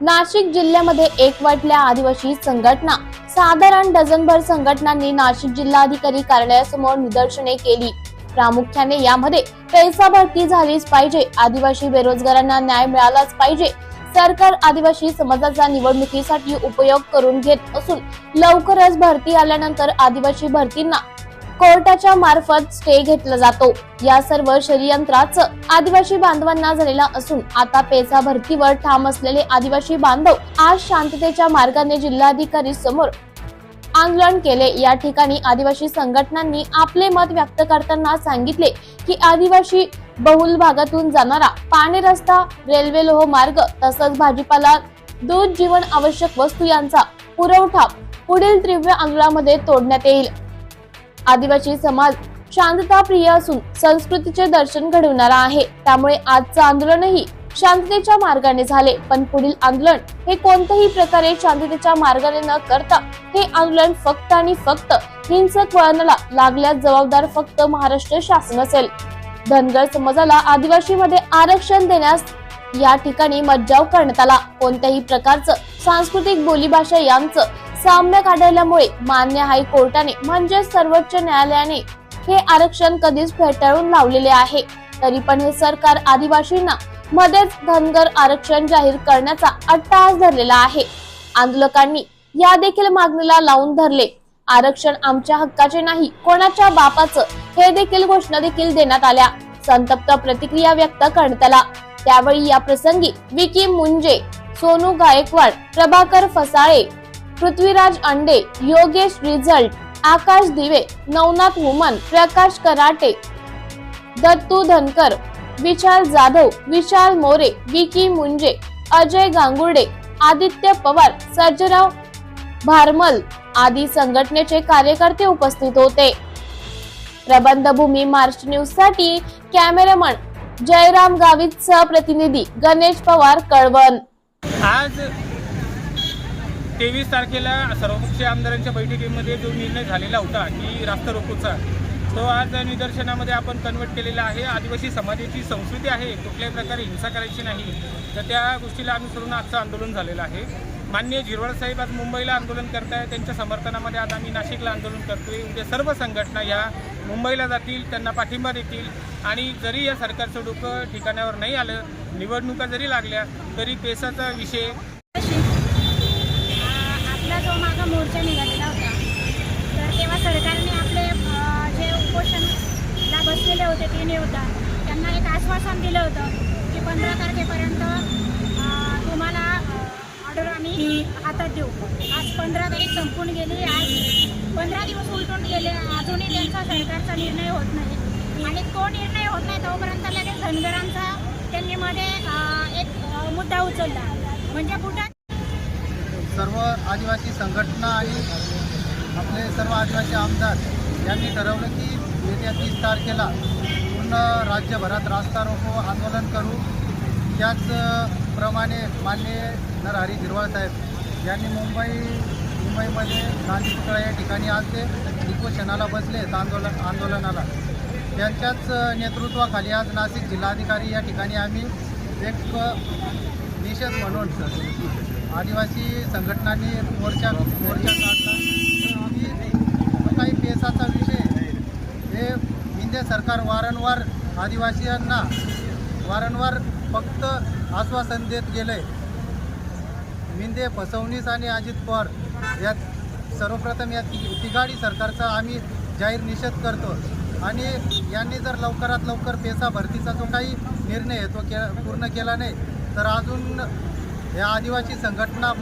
नाशिक जिल्ह्यामध्ये एकवटल्या आदिवासी संघटना साधारण डझनभर संघटनांनी नाशिक जिल्हाधिकारी कार्यालयासमोर निदर्शने केली. प्रामुख्याने यामध्ये पैसा भरती झालीच पाहिजे आदिवासी बेरोजगारांना न्याय मिळालाच पाहिजे सरकार आदिवासी समाजाचा निवडणुकीसाठी उपयोग करून घेत असून लवकरच भरती आल्यानंतर आदिवासी भरतींना कोर्टाच्या मार्फत स्टे घेतला जातो. या सर्व षडयंत्राचं आदिवासी बांधवांना झालेला असून आता पेचा भरतीवर ठाम असलेले आदिवासी बांधव आज शांततेच्या मार्गाने जिल्हाधिकारी समोर आंदोलन केले. या ठिकाणी आदिवासी संघटनांनी आपले मत व्यक्त करताना सांगितले की आदिवासी बहुल भागातून जाणारा पाणी रस्ता रेल्वे लोह मार्ग तसंच भाजीपाला दूध जीवन आवश्यक वस्तू यांचा पुरवठा पुढील तीव्र आंदोलनामध्ये तोडण्यात येईल. आदिवासी समाज शांतता प्रिय असून संस्कृतीचे दर्शन घडवणारा आहे. त्यामुळे आजचं आंदोलनही शांततेच्या मार्गाने झाले. पण पुढील आंदोलन हे कोणत्याही प्रकारे शांततेच्या मार्गाने न करता हे आंदोलन फक्त आणि फक्त हिंसक वळणाला लागल्यास जबाबदार फक्त महाराष्ट्र शासन असेल. धनगर समाजाला आदिवासी मध्ये आरक्षण देण्यास या ठिकाणी मज्जाव करण्यात आला. कोणत्याही प्रकारचं सांस्कृतिक बोलीभाषा यांचं साम्य काढल्यामुळे मान्य हायकोर्टाने म्हणजे सर्वोच्च न्यायालयाने हे आरक्षण कधीच फेटाळून लावलेले आहे. तरी पण हे सरकार आदिवासींना मध्येच धनगर आरक्षण जाहीर करण्याचा अट्टाहास धरलेला आहे. आंदोलकांनी या देखील मागणीला लावून धरले. आरक्षण आमच्या हक्काचे नाही कोणाच्या बापाचं हे देखील घोषणा देखील देण्यात आल्या. संतप्त प्रतिक्रिया व्यक्त करण्यात आला त्यावेळी या प्रसंगी विकी मुंजे सोनू गायकवाड प्रभाकर फसाळे पृथ्वीराज अंडे योगेश रिझल्ट आकाश दिवे नवनाथ हुमन प्रकाश कराटे दत्तू धनकर विशाल जाधव विशाल मोरे विकी मुंजे अजय गांगुर्डे आदित्य पवार सर्जराव भारमल आदी संघटनेचे कार्यकर्ते उपस्थित होते. प्रबंधभूमी मार्च न्यूजसाठी कॅमेरामन जयराम गावित सह प्रतिनिधी गणेश पवार कळवण. आज तेवीस तारखेला सर्वपक्षीय आमदारांच्या बैठकीमध्ये जो निर्णय झालेला होता की रास्ता रोकोचा तो आज निदर्शनामध्ये आपण कन्वर्ट केलेला आहे. आदिवासी समाजाची संस्कृती आहे कुठल्याही प्रकारे हिंसा करायची नाही. तर त्या गोष्टीला अनुसरून आजचं आंदोलन झालेलं आहे. मान्य झिरवाळ साहेब आज मुंबईला आंदोलन करताय त्यांच्या समर्थनामध्ये आज आम्ही नाशिकला आंदोलन करतोय. उद्या सर्व संघटना या मुंबईला जातील त्यांना पाठिंबा देतील. आणि जरी या सरकारचं डोकं ठिकाणावर नाही आलं निवडणुका जरी लागल्या तरी पेसाचा विषय मोर्चा निघालेला होता. तर तेव्हा सरकारने आपले जे उपोषणला बसलेले होते ते नेवता त्यांना एक आश्वासन दिलं होतं की पंधरा तारखेपर्यंत तुम्हाला ऑर्डर आम्ही हातात देऊ. आज पंधरा तारीख संपून गेली आज पंधरा दिवस उलटून गेले अजूनही त्यांचा सरकारचा निर्णय होत नाही. आणि तो निर्णय होत नाही तोपर्यंत लगेच धनगरांचा त्यांनी मध्ये एक मुद्दा उचलला. म्हणजे कुठं सर्व आदिवासी संघटना आणि आपले सर्व आदिवासी आमदार यांनी ठरवलं की येत्या तीस तारखेला पूर्ण राज्यभरात रास्ता रोको आंदोलन करू. त्याचप्रमाणे मान्य नरहरी झिरवाळ साहेब यांनी मुंबई मुंबईमध्ये गांधी पुतळा या ठिकाणी आज ते उपोषणाला बसले आंदोलन आंदोलनाला. त्यांच्याच नेतृत्वाखाली आज नाशिक जिल्हाधिकारी या ठिकाणी आम्ही एक परिषद म्हणून आदिवासी संघटनांनी मोर्चा मोर्चा काढला. आम्ही जो काही पेसाचा विषय हे इंडिया सरकार वारंवार आदिवासीयांना वारंवार फक्त आश्वासन देत गेले. मिंदे फसवणीस आणि अजित पवार यात सर्वप्रथम या ति तिघाडी सरकारचा आम्ही जाहीर निषेध करतो. आणि यांनी जर लवकरात लवकर पेसा भरतीचा जो काही निर्णय आहे तो के पूर्ण केला नाही तर अजून या आदिवासी संघटना